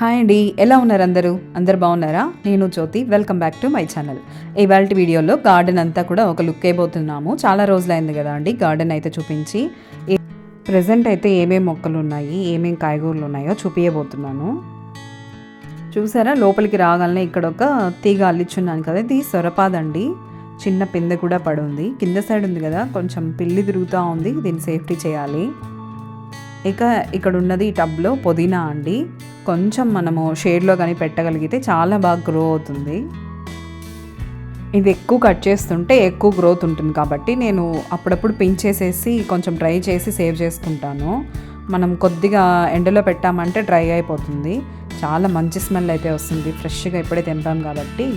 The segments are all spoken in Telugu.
హాయ్ అండి ఎలా ఉన్నారు అందరూ? అందరు బాగున్నారా? నేను Jyothi welcome back to my channel ఇవాళ వీడియోలో గార్డెన్ అంతా కూడా ఒక లుక్ అయిపోతున్నాము చాలా రోజులైంది కదా అండి గార్డెన్ అయితే చూపించి. ప్రజెంట్ అయితే ఏమేమి మొక్కలు ఉన్నాయి ఏమేమి కాయగూరలు ఉన్నాయో చూపించబోతున్నాను చూసారా? లోపలికి రాగానే ఇక్కడ ఒక తీగ అల్లిచున్నాను కదా ఇది సొరపాదండి చిన్న పిందె కూడా పడి ఉంది కింద సైడ్ ఉంది కదా కొంచెం పిల్లి తిరుగుతూ ఉంది దీన్ని సేఫ్టీ చేయాలి. ఇక ఇక్కడ ఉన్నది ఈ టబ్లో పుదీనా అండి. కొంచెం మనము షేడ్లో కానీ పెట్టగలిగితే చాలా బాగా గ్రో అవుతుంది. ఇది ఎక్కువ కట్ చేస్తుంటే ఎక్కువ గ్రోత్ ఉంటుంది కాబట్టి నేను అప్పుడప్పుడు పించేసేసి కొంచెం డ్రై చేసి సేవ్ చేసుకుంటాను. మనం కొద్దిగా ఎండలో పెట్టామంటే డ్రై అయిపోతుంది. చాలా మంచి స్మెల్ అయితే వస్తుంది. ఫ్రెష్గా ఇప్పుడే తెంపాం కాబట్టి.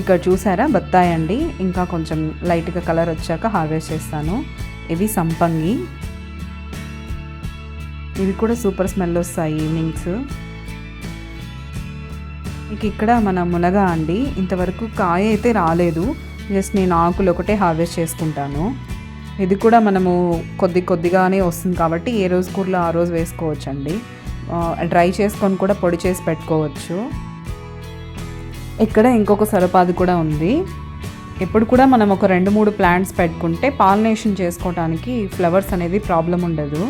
ఇక్కడ చూసారా? బత్తాయి అండి. ఇంకా కొంచెం లైట్గా కలర్ వచ్చాక హార్వెస్ట్ చేస్తాను. ఇవి సంపంగి. ఇవి కూడా సూపర్ స్మెల్ వస్తాయి ఈవినింగ్స్. ఇక ఇక్కడ మన మునగ అండి. ఇంతవరకు కాయ అయితే రాలేదు. జస్ట్ నేను ఆకులు ఒకటే హార్వెస్ట్ చేసుకుంటాను. ఇది కూడా మనము కొద్ది కొద్దిగానే వస్తుంది కాబట్టి ఏ రోజు కూరలో ఆ రోజు వేసుకోవచ్చండి. డ్రై చేసుకొని కూడా పొడి చేసి పెట్టుకోవచ్చు. ఇక్కడ ఇంకొక సరపాది కూడా ఉంది. ఎప్పుడు కూడా మనం ఒక రెండు మూడు ప్లాంట్స్ పెట్టుకుంటే పాలినేషన్ చేసుకోవడానికి ఫ్లవర్స్ అనేది ప్రాబ్లం ఉండదు.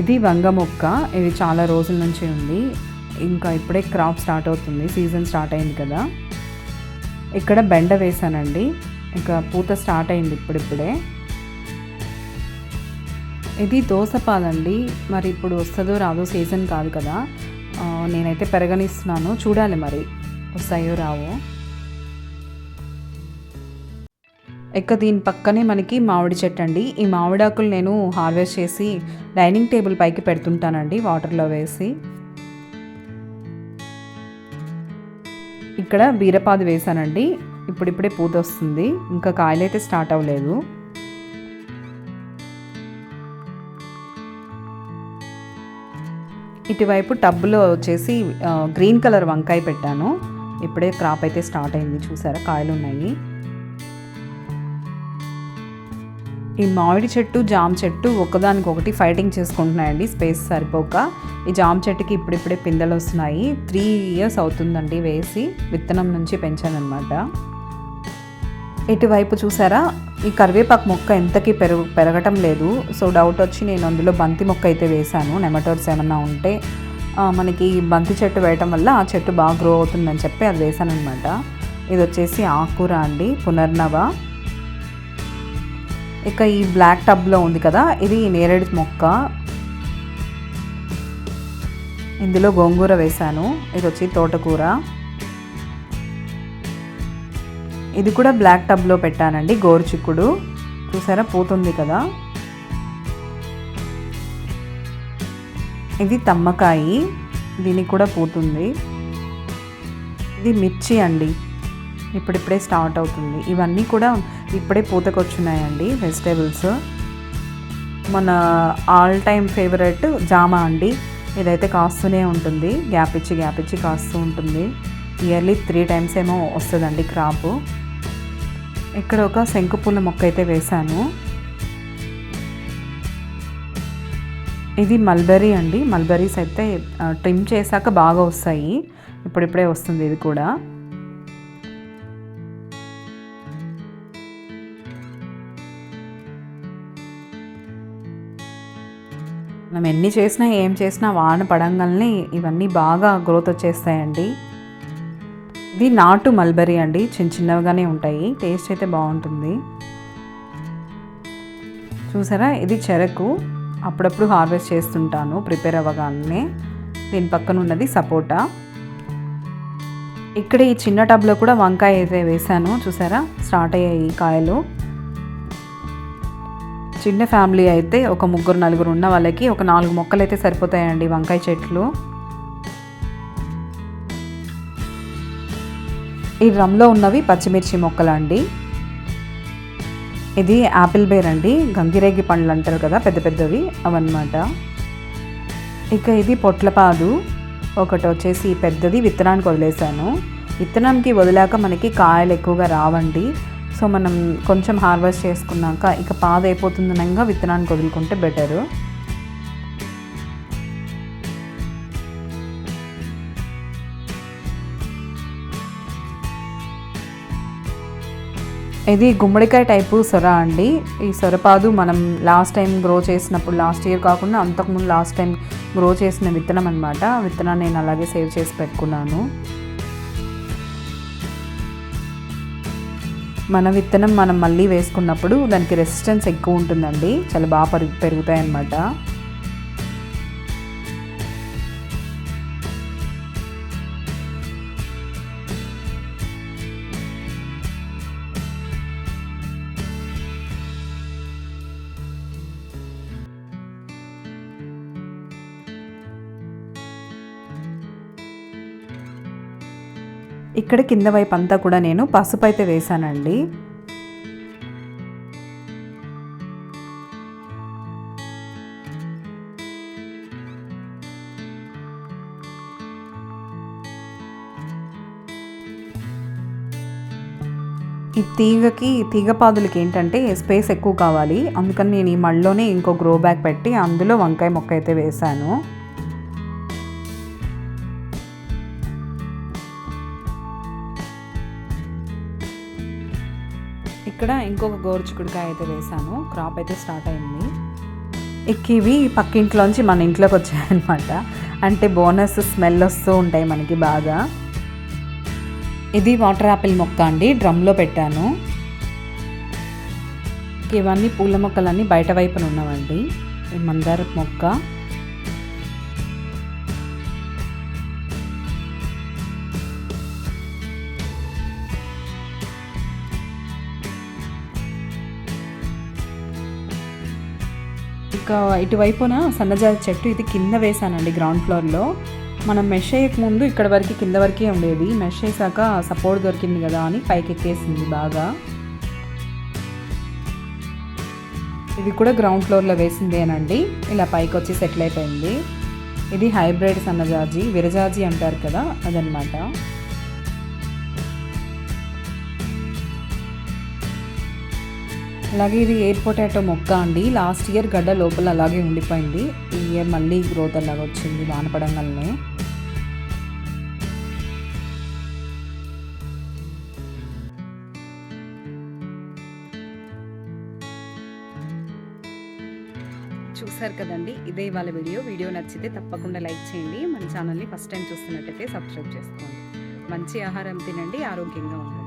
ఇది వంగ మొక్క ఇది చాలా రోజుల నుంచి ఉంది. ఇంకా ఇప్పుడే క్రాప్ స్టార్ట్ అవుతుంది సీజన్ స్టార్ట్ అయింది కదా. ఇక్కడ బెండ వేసానండి. ఇంకా పూత స్టార్ట్ అయింది ఇప్పుడిప్పుడే. ఇది దోసపాలండి మరి ఇప్పుడు వస్తుందో రాదో సీజన్ కాదు కదా. నేనైతే పెరగనిస్తున్నాను. చూడాలి మరి. వస్తాయో రావో. ఇక దీని పక్కనే మనకి మామిడి చెట్టు అండి. ఈ మామిడాకులు నేను హార్వెస్ట్ చేసి డైనింగ్ టేబుల్ పైకి పెడుతుంటానండి వాటర్లో వేసి. ఇక్కడ బీరపాది వేసానండి. ఇప్పుడిప్పుడే పూత వస్తుంది. ఇంకా కాయలు అయితే స్టార్ట్ అవ్వలేదు. ఇటువైపు టబ్బులో వచ్చేసి గ్రీన్ కలర్ వంకాయ పెట్టాను. ఇప్పుడే క్రాప్ అయితే స్టార్ట్ అయింది. చూసారా? కాయలు ఉన్నాయి ఈ మామిడి చెట్టు జామ చెట్టు ఒకదానికొకటి ఫైటింగ్ చేసుకుంటున్నాయండి. స్పేస్ సరిపోక. ఈ జామ చెట్టుకి ఇప్పుడిప్పుడే పిందెలు వస్తున్నాయి. త్రీ ఇయర్స్ అవుతుందండి వేసి. విత్తనం నుంచి పెంచానమాట ఇటువైపు చూసారా? ఈ కరివేపాకు మొక్క ఎంతకి పెరుగు పెరగటం లేదు. సో డౌట్ వచ్చి నేను అందులో బంతి మొక్క అయితే వేశాను. నెమటోడ్స్ ఏమన్నా ఉంటే మనకి బంతి చెట్టు వేయటం వల్ల ఆ చెట్టు బాగా గ్రో అవుతుందని చెప్పి అది వేశానమాట అనమాట ఇది వచ్చేసి ఆకుకూర అండి. పునర్నవ. ఇక ఈ బ్లాక్ టబ్లో ఉంది కదా ఇది నేరేడు మొక్క. ఇందులో గోంగూర వేశాను ఇది వచ్చి తోటకూర. ఇది కూడా బ్లాక్ టబ్లో పెట్టానండి గోరుచిక్కుడు. చూసారా పోతుంది కదా. ఇది తమ్మకాయి దీనికి కూడా పోతుంది. ఇది మిర్చి అండి ఇప్పుడిప్పుడే స్టార్ట్ అవుతుంది. ఇవన్నీ కూడా ఇప్పుడే పూతకొచ్చున్నాయండి వెజిటేబుల్స్. మన ఆల్ టైమ్ ఫేవరెట్ జామ అండి. ఇదైతే కాస్తూనే ఉంటుంది. గ్యాప్ ఇచ్చి గ్యాప్ ఇచ్చి కాస్తూ ఉంటుంది. ఇయర్లీ త్రీ టైమ్స్ ఏమో వస్తుందండి క్రాప్ ఇక్కడ ఒక శంకుపూల మొక్క అయితే వేశాను. ఇది మల్బెరీ అండి. మల్బెరీస్ అయితే ట్రిమ్ చేశాక బాగా వస్తాయి. ఇప్పుడిప్పుడే వస్తుంది ఇది కూడా. మనం ఎన్ని చేసినా ఏం చేసినా వాన పడంగానే ఇవన్నీ బాగా గ్రోత్ వచ్చేస్తాయండి. ఇది నాటు మల్బరీ అండి. చిన్న చిన్నవిగానే ఉంటాయి. టేస్ట్ అయితే బాగుంటుంది. చూసారా? ఇది చెరకు. అప్పుడప్పుడు హార్వెస్ట్ చేస్తుంటాను. ప్రిపేర్ అవ్వగానే. దీని పక్కన ఉన్నది సపోటా. ఇక్కడ ఈ చిన్న టబ్లో కూడా వంకాయ అయితే వేసాను చూసారా? స్టార్ట్ అయ్యాయి కాయలు. చిన్న ఫ్యామిలీ అయితే ఒక ముగ్గురు నలుగురు ఉన్న వాళ్ళకి ఒక నాలుగు మొక్కలు అయితే సరిపోతాయండి వంకాయ చెట్లు. ఈ డ్రమ్లో ఉన్నవి పచ్చిమిర్చి మొక్కలు అండి ఇది యాపిల్ బేర్ అండి. గంగిరేగి పండ్లు అంటారు కదా పెద్ద పెద్దవి అవన్నమాట. ఇక ఇది పొట్లపాదు. ఒకటి వచ్చేసి పెద్దది విత్తనానికి వదిలేసాను విత్తనంకి వదిలాక మనకి కాయలు ఎక్కువగా రావండి. సో మనం కొంచెం హార్వెస్ట్ చేసుకున్నాక ఇక పాద అయిపోతుందనగా విత్తనానికి వదులుకుంటే బెటరు ఇది గుమ్మడికాయ టైపు సొర అండి. ఈ సొరపాదు మనం లాస్ట్ టైం గ్రో చేసినప్పుడు లాస్ట్ ఇయర్ కాకుండా అంతకుముందు లాస్ట్ టైం గ్రో చేసిన విత్తనం అనమాట విత్తనాన్ని నేను అలాగే సేవ్ చేసి పెట్టుకున్నాను. మన విత్తనం మనం మళ్ళీ వేసుకున్నప్పుడు దానికి రెసిస్టెన్స్ ఎక్కువ ఉంటుందండి. చాలా బాగా పెరుగు పెరుగుతాయి అన్నమాట ఇక్కడ కింద వైపు అంతా కూడా నేను పసుపు అయితే వేసానండి ఈ తీగకి తీగ పాదులకి ఏంటంటే స్పేస్ ఎక్కువ కావాలి. అందుకని నేను ఈ మళ్ళీనే ఇంకో గ్రో బ్యాగ్ పెట్టి అందులో వంకాయ మొక్క అయితే వేశాను. ఇక్కడ ఇంకొక గోరుచుకుడికాయ అయితే వేసాను క్రాప్ అయితే స్టార్ట్ అయింది. ఇవి పక్కింట్లోంచి మన ఇంట్లోకి వచ్చాయన్నమాట. అంటే బోనస్ స్మెల్ వస్తూ ఉంటాయి మనకి బాగా. ఇది వాటర్ యాపిల్ మొక్క అండి. డ్రమ్లో పెట్టాను. ఇవన్నీ పూల మొక్కలన్నీ బయట వైపున ఉన్నవండి. మందార మొక్క. ఒక ఇటువైపున సన్నజాజి చెట్టు ఇది కింద వేసానండి గ్రౌండ్ ఫ్లోర్లో మనం మెష్ అయ్యక ముందు ఇక్కడ వరకు కింద వరకే ఉండేది. మెష్ వేసాక సపోర్ట్ దొరికింది కదా అని పైకి ఎక్కేసింది బాగా. ఇది కూడా గ్రౌండ్ ఫ్లోర్లో వేసిందేనండి. ఇలా పైకి వచ్చి సెటిల్ అయిపోయింది. ఇది హైబ్రిడ్ సన్నజాజి విరజాజి అంటారు కదా అదనమాట. అలాగే ఇది ఎయిర్ పొటాటో మొక్క అండి. లాస్ట్ ఇయర్ గడ్డ లోపల అలాగే ఉండిపోయింది. ఈ ఇయర్ మళ్ళీ గ్రోత్ అలాగ వచ్చింది వానపడంగానే చూసారు కదండి ఇదే ఇవాళ వీడియో. వీడియో నచ్చితే తప్పకుండా లైక్ చేయండి. మన ఛానల్ని ఫస్ట్ టైం చూస్తున్నట్టయితే సబ్స్క్రైబ్ చేసుకోండి. మంచి ఆహారం తినండి ఆరోగ్యంగా ఉండండి.